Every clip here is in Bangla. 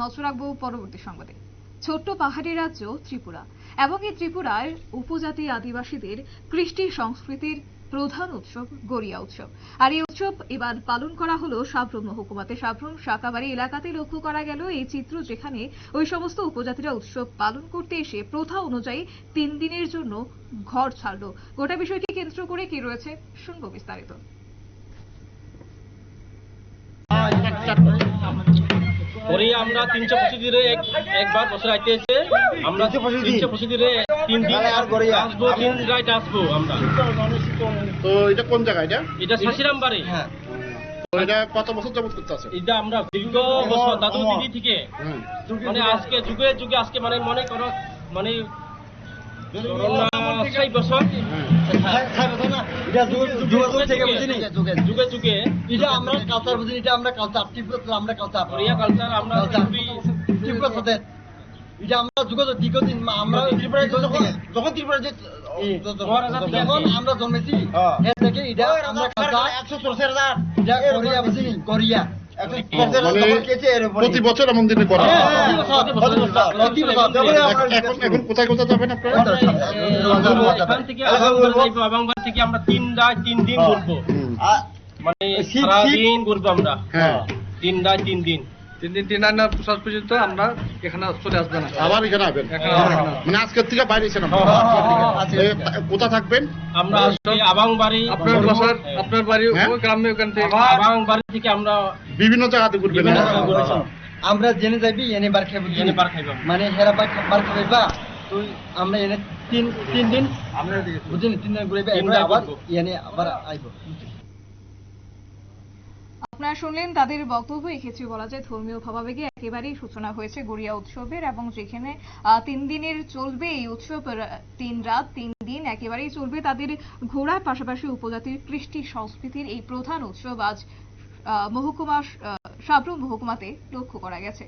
নজর রাখব পরবর্তী সংবাদে। ছোট্ট পাহাড়ি রাজ্য ত্রিপুরা এবং এই ত্রিপুরার উপজাতি আদিবাসীদের কৃষ্টি সংস্কৃতির প্রধান উৎসব গড়িয়া উৎসব। আর এই উৎসব এবার পালন করা হলো সাবরুম মহকুমাতে। সাবরুম শাকাবাড়ি এলাকাতে লক্ষ্য করা গেল এই চিত্র যেখানে ওই সমস্ত উপজাতিরা উৎসব পালন করতে এসে প্রথা অনুযায়ী তিন দিনের জন্য ঘর ছাড়লো। গোটা বিষয়টি কেন্দ্র করে কি রয়েছে শুনব বিস্তারিত। পরে আমরা তিনশো পঁচিশ একবার বছর আইতে এসে আমরা তিনশো পঁচিশ তিন দিন আসব তিন রাইট আসব আমরা। তো এটা কোন জায়গা এটা? এটা শাশিরাম বাড়ি। তো এটা কত বছর যাবত করতে এটা আমরা দীর্ঘ বছর দাদু দিদি থেকে মানে আজকে যুগে যুগে আজকে মানে মনে করো মানে ছয় বছর। যুগে যুগে। এটা আমরা কালচার বুঝি এটা আমরা কালচার তীব্র আমরা কালচার কোরিয়া কালচার আমরা তীব্র সাথে এটা আমরা দীর্ঘদিন আমরা ত্রিপুরা যখন যখন ত্রিপুরা যে যখন আমরা জন্মেছি। এর থেকে এটা আমরা কালচার এটা কোরিয়া বুঝি কোরিয়া মানে প্রতি বছর এমন দিনে করা হয়। প্রতি বছর এখন- কোথায় কোথায় যাবেন আপনারা? এখান থেকে আমরা তিন রাত তিন দিন ঘুরবো হুম। মানে সারাদিন ঘুরবো আমরা। হ্যাঁ। তিন রাত তিন দিন। তিন দিন তিন রাত শেষ পর্যন্ত আমরা এখানে চলে আসবে না আবার এখানে আসবেন? আবার এখানে আসবেন। মানে আজকের থেকে বাইরে হ্যাঁ, এ, কোথায় থাকবেন? আমরা আজকে আবাংবাড়ি আপনার বাসার আপনার বাড়ি হ্যাঁ? ওই গ্রামে ওখান থেকে। আবাংবাড়ি থেকে আমরা বিভিন্ন জায়গাতে ঘুরবেন হ্যাঁ? আমরা জেনে যাবি এনে বার খাইব এনে বার খাইবো। মানে হেরা বার বার খাইবা? তুই আমরা এনে তিন তিন দিন আমরা বুঝলি? তিন দিন ঘুরে তিন এরপরে রাত আবার এনে আবার আইব। আপনারা শুনলেন তাদের বক্তব্য। এক্ষেত্রে বলা যায়, ধর্মীয় ভাবাবেগে একেবারেই সূচনা হয়েছে গড়িয়া উৎসবের এবং যেখানে তিন দিনের চলবে এই উৎসব। তিন রাত, তিন দিন একেবারেই চলবে তাদের ঘোড়ার পাশাপাশি উপজাতির কৃষ্টি সংস্কৃতির এই প্রধান উৎসব। আজ মহকুমা সাবরুম মহকুমাতে লক্ষ্য করা গেছে।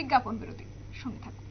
বিজ্ঞাপন বিরতি। সঙ্গে থাকুন।